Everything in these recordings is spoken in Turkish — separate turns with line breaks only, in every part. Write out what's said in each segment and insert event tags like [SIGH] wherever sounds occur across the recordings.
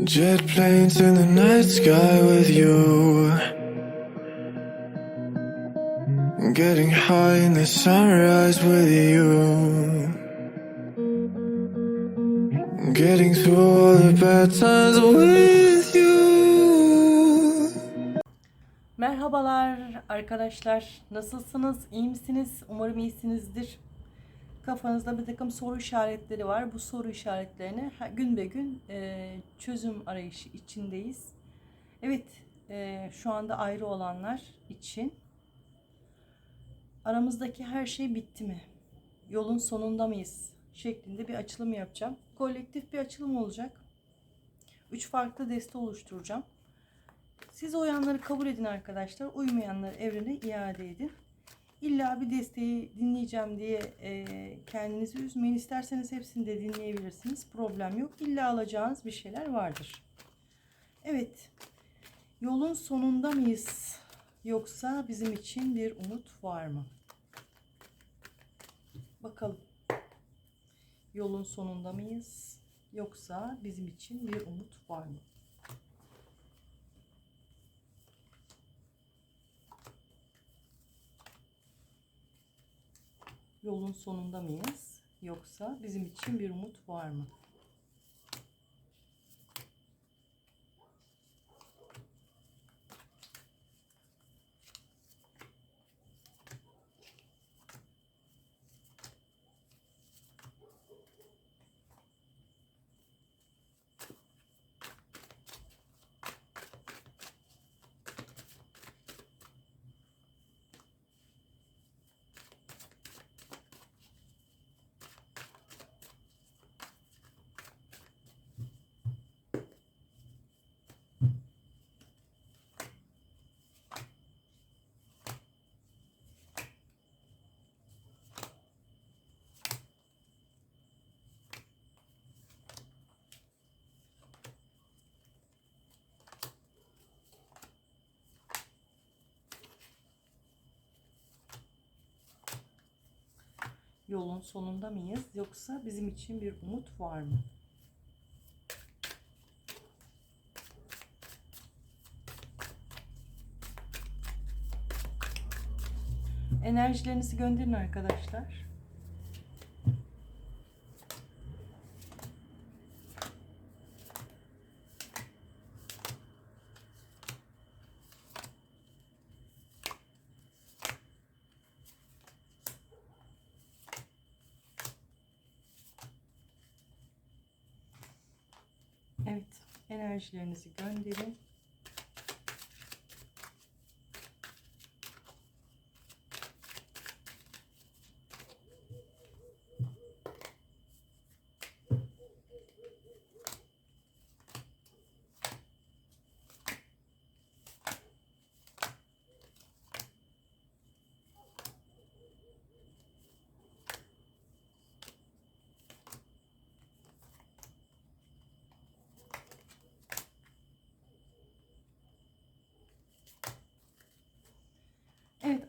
Jet planes in the night sky with you. Getting high in the sunrise with you. Getting through all the bad times with you.
Merhabalar arkadaşlar. Nasılsınız? İyi misiniz? Umarım iyisinizdir. Kafanızda bir takım soru işaretleri var. Bu soru işaretlerine her- gün be gün e, çözüm arayışı içindeyiz. Evet, e, şu anda ayrı olanlar için aramızdaki her şey bitti mi? Yolun sonunda mıyız? şeklinde bir açılım yapacağım. Kolektif bir açılım olacak. Üç farklı deste oluşturacağım. Siz uyanları kabul edin arkadaşlar. Uymayanları evrene iade edin. İlla bir desteği dinleyeceğim diye e, kendinizi üzmeyin. İsterseniz hepsini de dinleyebilirsiniz. Problem yok. İlla alacağınız bir şeyler vardır. Evet. Yolun sonunda mıyız? Yoksa bizim için bir umut var mı? Bakalım. Yolun sonunda mıyız? Yoksa bizim için bir umut var mı? Yolun sonunda mıyız? Yoksa bizim için bir umut var mı? Yolun sonunda mıyız? Yoksa bizim için bir umut var mı? Enerjilerinizi gönderin arkadaşlar. Evet, enerjilerinizi gönderin.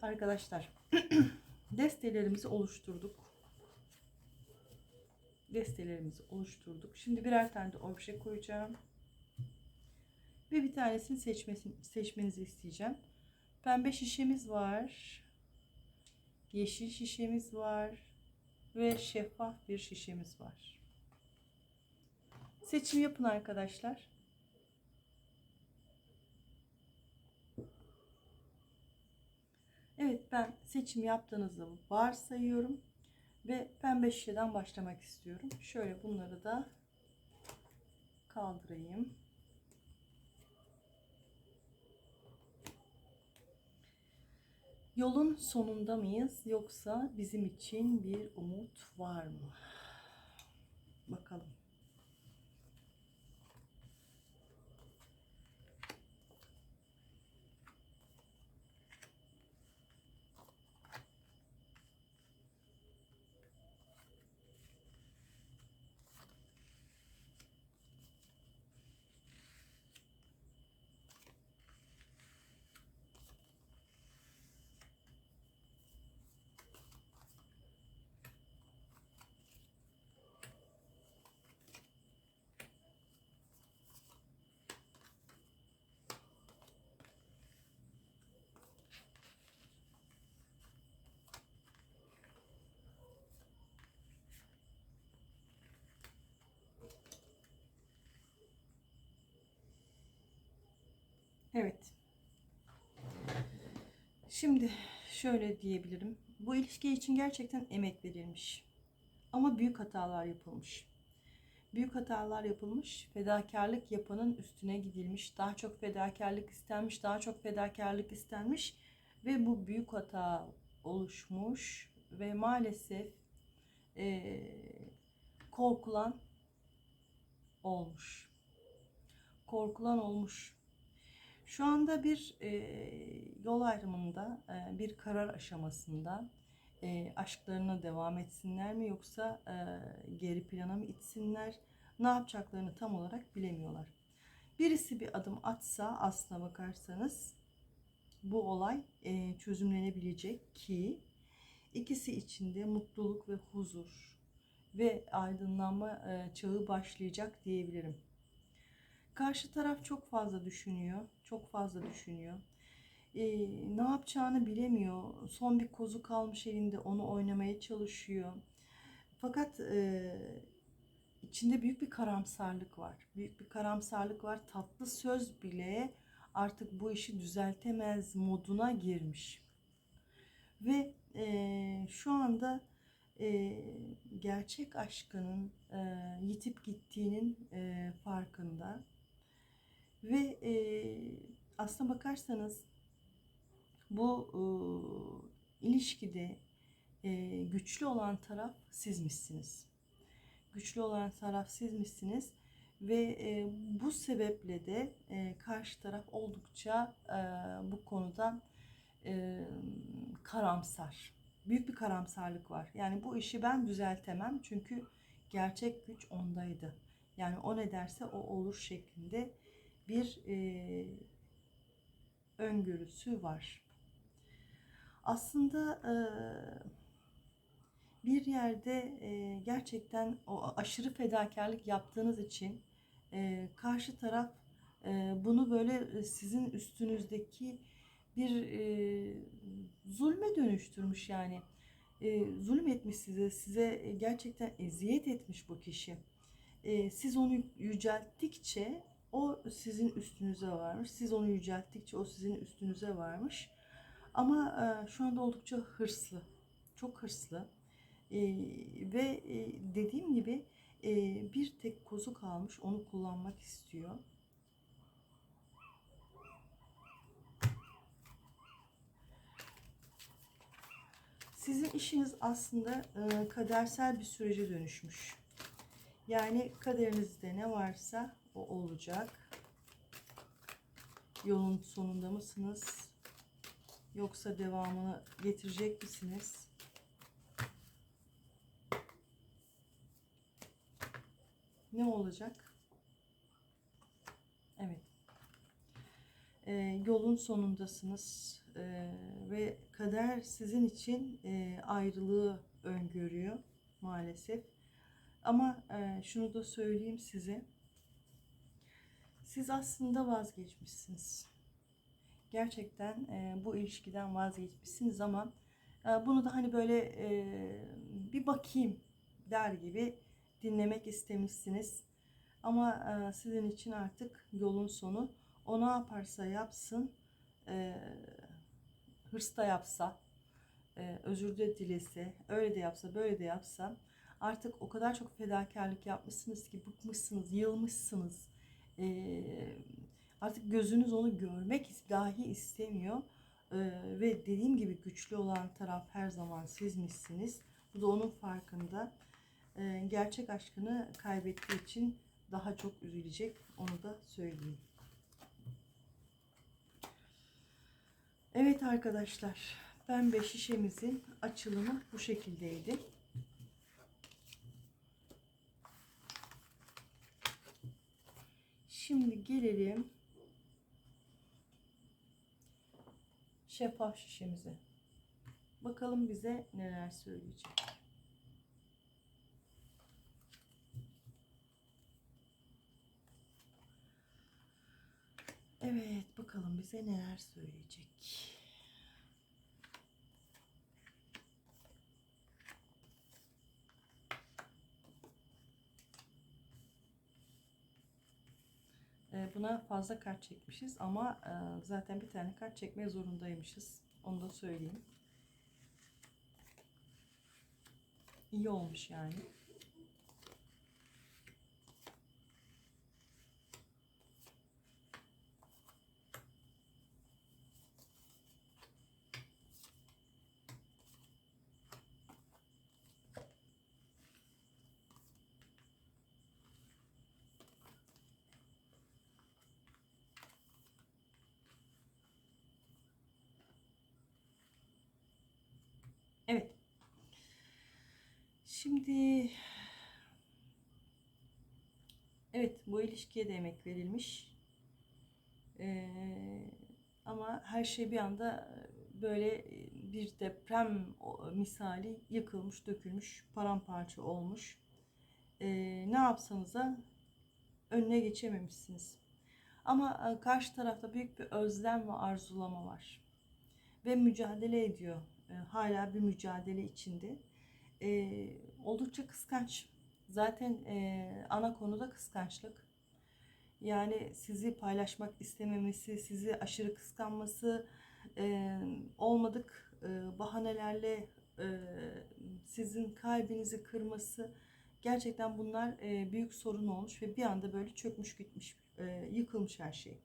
Arkadaşlar. [CLEARS THROAT] destelerimizi oluşturduk. Destelerimizi oluşturduk. Şimdi birer tane de obje koyacağım. Ve bir tanesini seçmesini, seçmenizi isteyeceğim. Pembe şişemiz var. Yeşil şişemiz var. Ve şeffaf bir şişemiz var. Seçim yapın arkadaşlar. Evet ben seçim yaptığınızı varsayıyorum ve pembe şişeden başlamak istiyorum. Şöyle bunları da kaldırayım. Yolun sonunda mıyız yoksa bizim için bir umut var mı? Bakalım. Evet. Şimdi şöyle diyebilirim. Bu ilişki için gerçekten emek verilmiş. Ama büyük hatalar yapılmış. Büyük hatalar yapılmış. Fedakarlık yapanın üstüne gidilmiş. Daha çok fedakarlık istenmiş. Daha çok fedakarlık istenmiş. Ve bu büyük hata oluşmuş. Ve maalesef eee, korkulan olmuş. Korkulan olmuş. Şu anda bir e, yol ayrımında, e, bir karar aşamasında e, aşklarına devam etsinler mi yoksa e, geri plana mı itsinler? Ne yapacaklarını tam olarak bilemiyorlar. Birisi bir adım atsa aslına bakarsanız bu olay e, çözümlenebilecek ki ikisi içinde mutluluk ve huzur ve aydınlanma e, çağı başlayacak diyebilirim. Karşı taraf çok fazla düşünüyor. Çok fazla düşünüyor. Ee, ne yapacağını bilemiyor. Son bir kozu kalmış elinde onu oynamaya çalışıyor. Fakat e, içinde büyük bir karamsarlık var. Büyük bir karamsarlık var. Tatlı söz bile artık bu işi düzeltemez moduna girmiş. Ve e, şu anda e, gerçek aşkının e, yitip gittiğinin e, farkında. Ve e, aslına bakarsanız bu e, ilişkide e, güçlü olan taraf sizmişsiniz. Güçlü olan taraf sizmişsiniz ve e, bu sebeple de e, karşı taraf oldukça e, bu konuda e, karamsar. Büyük bir karamsarlık var. Yani bu işi ben düzeltemem çünkü gerçek güç ondaydı. Yani o ne derse o olur şeklinde bir e, öngörüsü var. Aslında e, bir yerde e, gerçekten o aşırı fedakarlık yaptığınız için e, karşı taraf e, bunu böyle sizin üstünüzdeki bir e, zulme dönüştürmüş yani. E, zulüm etmiş size, size gerçekten eziyet etmiş bu kişi. E, siz onu yücelttikçe o sizin üstünüze varmış. Siz onu yücelttikçe o sizin üstünüze varmış. Ama e, şu anda oldukça hırslı. Çok hırslı. E, ve e, dediğim gibi e, bir tek kozu kalmış. Onu kullanmak istiyor. Sizin işiniz aslında e, kadersel bir sürece dönüşmüş. Yani kaderinizde ne varsa olacak. Yolun sonunda mısınız? Yoksa devamını getirecek misiniz? Ne olacak? Evet. Ee, yolun sonundasınız Ee, ve kader sizin için e, ayrılığı öngörüyor maalesef. Ama e, şunu da söyleyeyim size. Siz aslında vazgeçmişsiniz. Gerçekten e, bu ilişkiden vazgeçmişsiniz ama e, bunu da hani böyle e, bir bakayım der gibi dinlemek istemişsiniz. Ama e, sizin için artık yolun sonu. O ne yaparsa yapsın, e, hırs yapsa, e, özür de dilese, öyle de yapsa, böyle de yapsa artık o kadar çok fedakarlık yapmışsınız ki bıkmışsınız, yılmışsınız. E, artık gözünüz onu görmek dahi istemiyor. E, ve dediğim gibi güçlü olan taraf her zaman sizmişsiniz. Bu da onun farkında. E, gerçek aşkını kaybettiği için daha çok üzülecek. Onu da söyleyeyim. Evet arkadaşlar. Pembe şişemizin açılımı bu şekildeydi. Şimdi gelelim şeffaf şişemize. Bakalım bize neler söyleyecek. Evet bakalım bize neler söyleyecek. Buna fazla kart çekmişiz ama e, zaten bir tane kart çekmeye zorundaymışız. Onu da söyleyeyim. İyi olmuş yani. Evet. Şimdi evet bu ilişkiye de emek verilmiş. Ee, ama her şey bir anda böyle bir deprem misali yıkılmış, dökülmüş, paramparça olmuş. Ee, ne yapsanız da önüne geçememişsiniz. Ama e, karşı tarafta büyük bir özlem ve arzulama var. Ve mücadele ediyor. E, hala bir mücadele içinde. E, oldukça kıskanç. Zaten e, ana konu da kıskançlık. Yani sizi paylaşmak istememesi, sizi aşırı kıskanması, e, olmadık e, bahanelerle e, sizin kalbinizi kırması gerçekten bunlar e, büyük sorun olmuş ve bir anda böyle çökmüş gitmiş, e, yıkılmış her şey.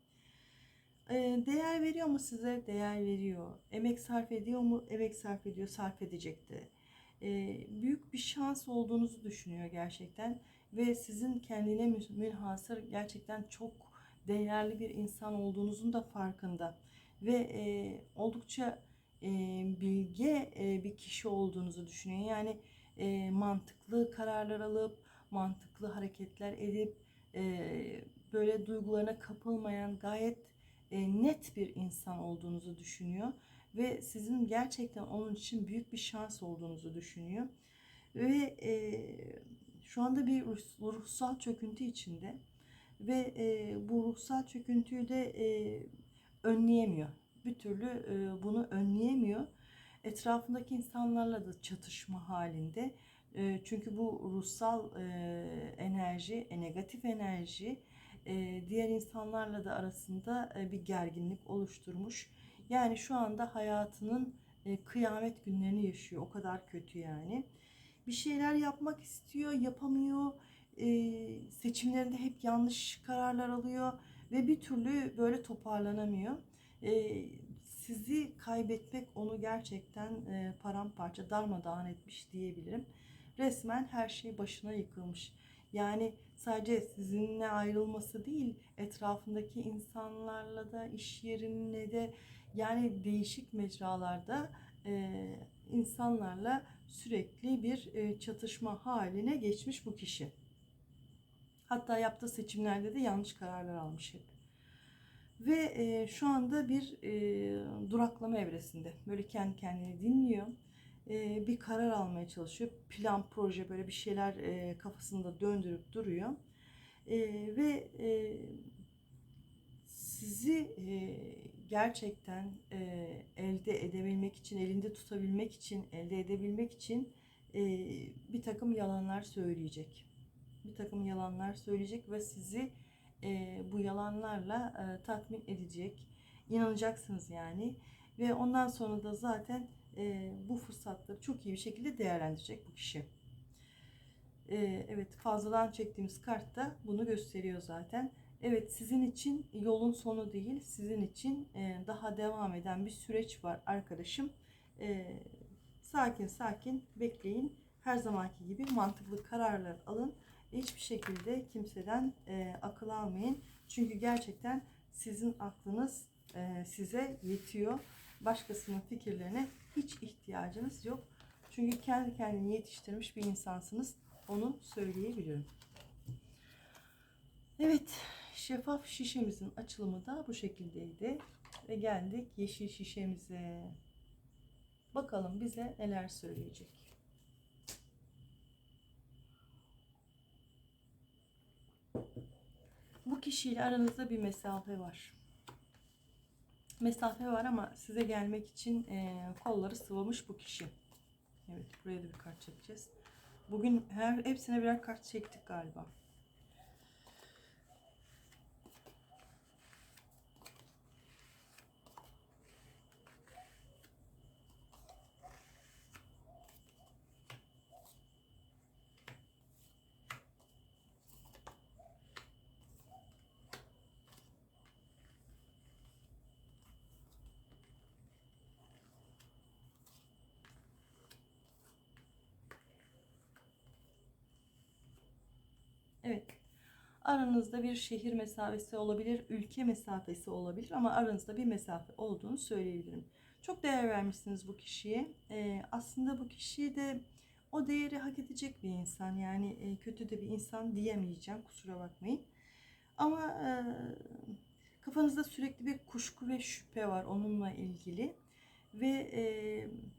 Değer veriyor mu size? Değer veriyor. Emek sarf ediyor mu? Emek sarf ediyor, sarf edecekti. Büyük bir şans olduğunuzu düşünüyor gerçekten ve sizin kendine mü- münhasır gerçekten çok değerli bir insan olduğunuzun da farkında ve oldukça bilge bir kişi olduğunuzu düşünüyor. Yani mantıklı kararlar alıp mantıklı hareketler edip böyle duygularına kapılmayan gayet e, net bir insan olduğunuzu düşünüyor ve sizin gerçekten onun için büyük bir şans olduğunuzu düşünüyor ve e, şu anda bir ruh- ruhsal çöküntü içinde ve e, bu ruhsal çöküntüyü de e, önleyemiyor. Bir türlü e, bunu önleyemiyor. Etrafındaki insanlarla da çatışma halinde. E, çünkü bu ruhsal e, enerji, e, negatif enerji diğer insanlarla da arasında e, bir gerginlik oluşturmuş. Yani şu anda hayatının e, kıyamet günlerini yaşıyor. O kadar kötü yani. Bir şeyler yapmak istiyor, yapamıyor. E, seçimlerinde hep yanlış kararlar alıyor ve bir türlü böyle toparlanamıyor. E, sizi kaybetmek onu gerçekten e, paramparça, darmadağın etmiş diyebilirim. Resmen her şey başına yıkılmış. Yani sadece sizinle ayrılması değil, etrafındaki insanlarla da, iş yerinde de yani değişik mecralarda e, insanlarla sürekli bir e, çatışma haline geçmiş bu kişi. Hatta yaptığı seçimlerde de yanlış kararlar almış hep. Ve e, şu anda bir e, duraklama evresinde. Böyle kendi kendini dinliyor. Bir karar almaya çalışıyor. Plan, proje böyle bir şeyler kafasında döndürüp duruyor. Ve sizi gerçekten elde edebilmek için, elinde tutabilmek için, elde edebilmek için bir takım yalanlar söyleyecek. Bir takım yalanlar söyleyecek ve sizi bu yalanlarla tatmin edecek. İnanacaksınız yani. Ve ondan sonra da zaten bu fırsatları çok iyi bir şekilde değerlendirecek bu kişi. Evet fazladan çektiğimiz kart da bunu gösteriyor zaten. Evet sizin için yolun sonu değil, sizin için daha devam eden bir süreç var arkadaşım. Sakin sakin bekleyin. Her zamanki gibi mantıklı kararlar alın. Hiçbir şekilde kimseden akıl almayın. Çünkü gerçekten sizin aklınız size yetiyor. Başkasının fikirlerine hiç ihtiyacınız yok. Çünkü kendi kendini yetiştirmiş bir insansınız. Onu söyleyebilirim. Evet, şeffaf şişemizin açılımı da bu şekildeydi. Ve geldik yeşil şişemize. Bakalım bize neler söyleyecek. Bu kişiyle aranızda bir mesafe var. Mesafe var ama size gelmek için eee, kolları sıvamış bu kişi. Evet, buraya da bir kart çekeceğiz. Bugün her hepsine birer kart çektik galiba. Aranızda bir şehir mesafesi olabilir, ülke mesafesi olabilir ama aranızda bir mesafe olduğunu söyleyebilirim. Çok değer vermişsiniz bu kişiye. Ee, aslında bu kişi de o değeri hak edecek bir insan. Yani e, kötü de bir insan diyemeyeceğim, kusura bakmayın. Ama e, kafanızda sürekli bir kuşku ve şüphe var onunla ilgili. Ve e,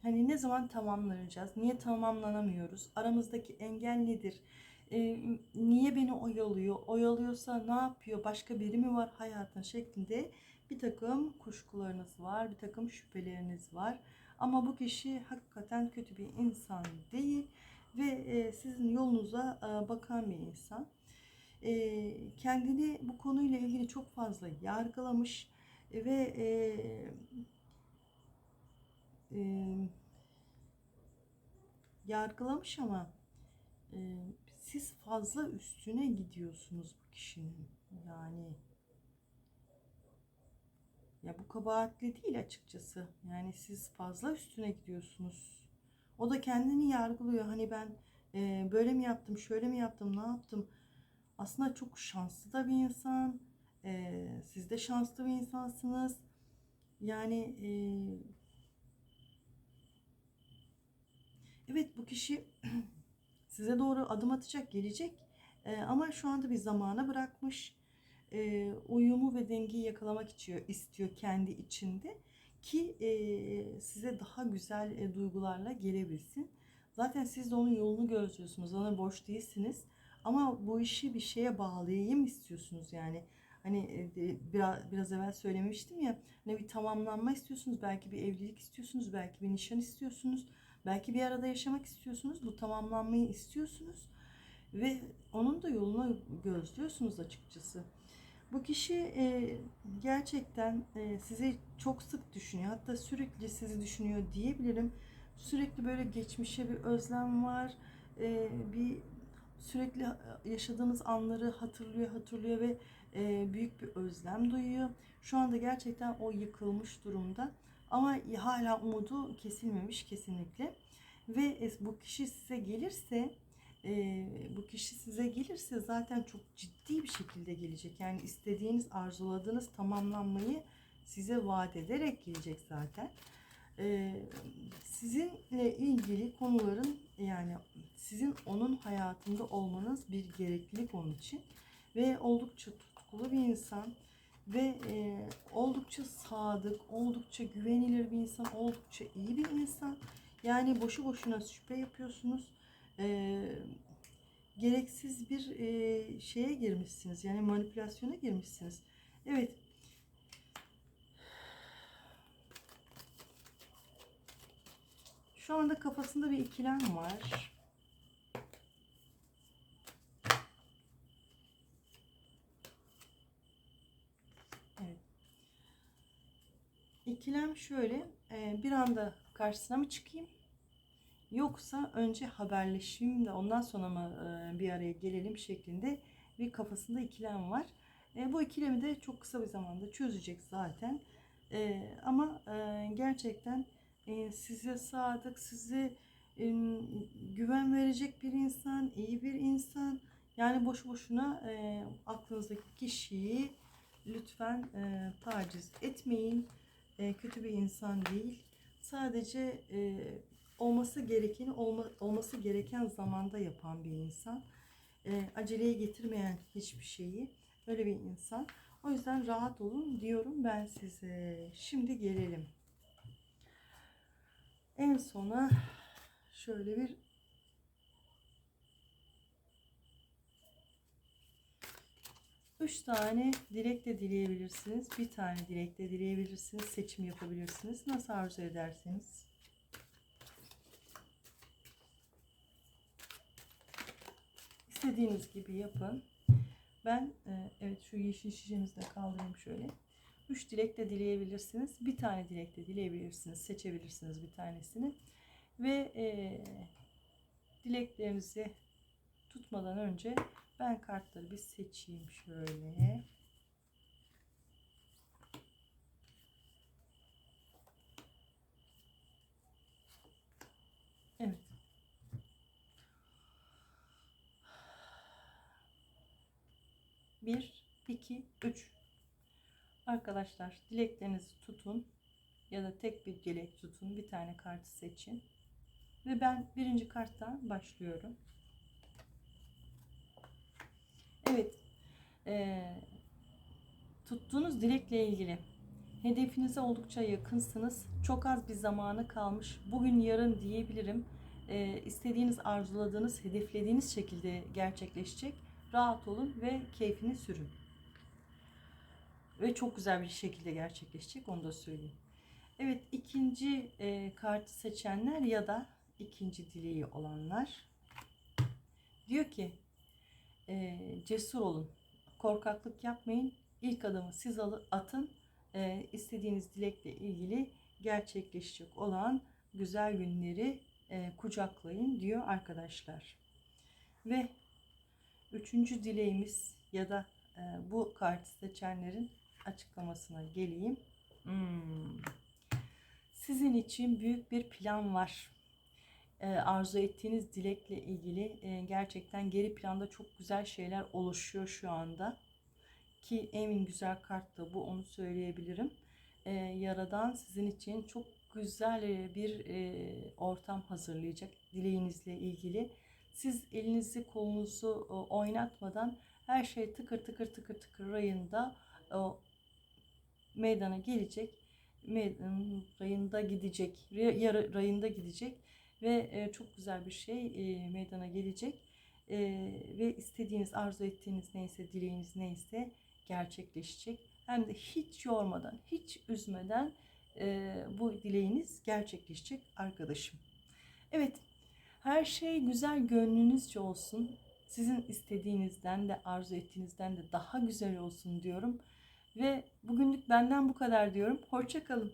hani ne zaman tamamlanacağız? Niye tamamlanamıyoruz? Aramızdaki engel nedir? E, niye beni oyalıyor? Oyalıyorsa ne yapıyor? Başka biri mi var hayatın şeklinde bir takım kuşkularınız var, bir takım şüpheleriniz var. Ama bu kişi hakikaten kötü bir insan değil ve e, sizin yolunuza e, bakan bir insan. E, kendini bu konuyla ilgili çok fazla yargılamış ve e, e, yargılamış ama e, siz fazla üstüne gidiyorsunuz bu kişinin. Yani ya bu kabahatli değil açıkçası. Yani siz fazla üstüne gidiyorsunuz. O da kendini yargılıyor. Hani ben e, böyle mi yaptım, şöyle mi yaptım, ne yaptım? Aslında çok şanslı da bir insan. E, siz de şanslı bir insansınız. Yani e, evet bu kişi [CLEARS THROAT] size doğru adım atacak, gelecek. E, ama şu anda bir zamana bırakmış e, uyumu ve dengeyi yakalamak istiyor, istiyor kendi içinde ki e, size daha güzel e, duygularla gelebilsin. Zaten siz de onun yolunu gözlüyorsunuz. Ona boş değilsiniz. Ama bu işi bir şeye bağlayayım istiyorsunuz yani. Hani e, biraz, biraz evvel söylemiştim ya. Hani bir tamamlanma istiyorsunuz. Belki bir evlilik istiyorsunuz. Belki bir nişan istiyorsunuz. Belki bir arada yaşamak istiyorsunuz. Bu tamamlanmayı istiyorsunuz. Ve onun da yolunu gözlüyorsunuz açıkçası. Bu kişi e, gerçekten e, sizi çok sık düşünüyor. Hatta sürekli sizi düşünüyor diyebilirim. Sürekli böyle geçmişe bir özlem var. E, bir sürekli yaşadığınız anları hatırlıyor, hatırlıyor ve e, büyük bir özlem duyuyor. Şu anda gerçekten o yıkılmış durumda. Ama hala umudu kesilmemiş kesinlikle. Ve e, bu kişi size gelirse e, bu kişi size gelirse zaten çok ciddi bir şekilde gelecek. Yani istediğiniz, arzuladığınız tamamlanmayı size vaat ederek gelecek zaten. E, sizinle ilgili konuların yani sizin onun hayatında olmanız bir gereklilik onun için ve oldukça tutkulu bir insan ve e, oldukça sadık, oldukça güvenilir bir insan, oldukça iyi bir insan. Yani boşu boşuna şüphe yapıyorsunuz e, gereksiz bir e, şeye girmişsiniz. Yani manipülasyona girmişsiniz. Evet. Şu anda kafasında bir ikilem var. İkilem şöyle. E, bir anda karşısına mı çıkayım? Yoksa önce haberleşeyim de ondan sonra mı e, bir araya gelelim şeklinde bir kafasında ikilem var. E, bu ikilemi de çok kısa bir zamanda çözecek zaten. Ama gerçekten size sadık, size güven verecek bir insan, iyi bir insan. Yani boşu boşuna aklınızdaki kişiyi lütfen taciz etmeyin. Kötü bir insan değil. Sadece olması gerekeni olma, olması gereken zamanda yapan bir insan. E, aceleye getirmeyen hiçbir şeyi. Öyle bir insan. O yüzden rahat olun diyorum ben size. Şimdi gelelim. En sona şöyle bir Üç tane dilek de dileyebilirsiniz. Bir tane dilek de dileyebilirsiniz. Seçim yapabilirsiniz. Nasıl arzu ederseniz. İstediğiniz gibi yapın. Ben e, evet şu yeşil şişemizi de kaldırayım şöyle. Üç dilek de dileyebilirsiniz. Bir tane dilek de dileyebilirsiniz. Seçebilirsiniz bir tanesini. Ve e, dileklerinizi tutmadan önce ben kartları bir seçeyim şöyle. Evet. 2, 3. Arkadaşlar dileklerinizi tutun ya da tek bir dilek tutun. Bir tane kartı seçin. Ve ben birinci karttan başlıyorum. Evet. Ee, tuttuğunuz dilekle ilgili hedefinize oldukça yakınsınız. Çok az bir zamanı kalmış. Bugün yarın diyebilirim. Ee, istediğiniz, arzuladığınız, hedeflediğiniz şekilde gerçekleşecek. Rahat olun ve keyfini sürün. Ve çok güzel bir şekilde gerçekleşecek onu da söyleyeyim. Evet ikinci e, kartı seçenler ya da ikinci dileği olanlar diyor ki e, cesur olun, korkaklık yapmayın, ilk adımı siz alı- atın, e, istediğiniz dilekle ilgili gerçekleşecek olan güzel günleri e, kucaklayın diyor arkadaşlar. Ve üçüncü dileğimiz ya da e, bu kartı seçenlerin açıklamasına geleyim. Hmm. Sizin için büyük bir plan var. E, arzu ettiğiniz dilekle ilgili e, gerçekten geri planda çok güzel şeyler oluşuyor şu anda. Ki en güzel kart da bu onu söyleyebilirim. E, Yaradan sizin için çok güzel bir ortam hazırlayacak dileğinizle ilgili. Siz elinizi kolunuzu oynatmadan her şey tıkır tıkır tıkır tıkır rayında meydana gelecek. Rayında gidecek. Rayında gidecek ve e, çok güzel bir şey e, meydana gelecek. E, ve istediğiniz, arzu ettiğiniz neyse, dileğiniz neyse gerçekleşecek. Hem de hiç yormadan, hiç üzmeden bu dileğiniz gerçekleşecek arkadaşım. Evet, her şey güzel gönlünüzce olsun. Sizin istediğinizden de arzu ettiğinizden de daha güzel olsun diyorum. Ve bugünlük benden bu kadar diyorum. Hoşça kalın.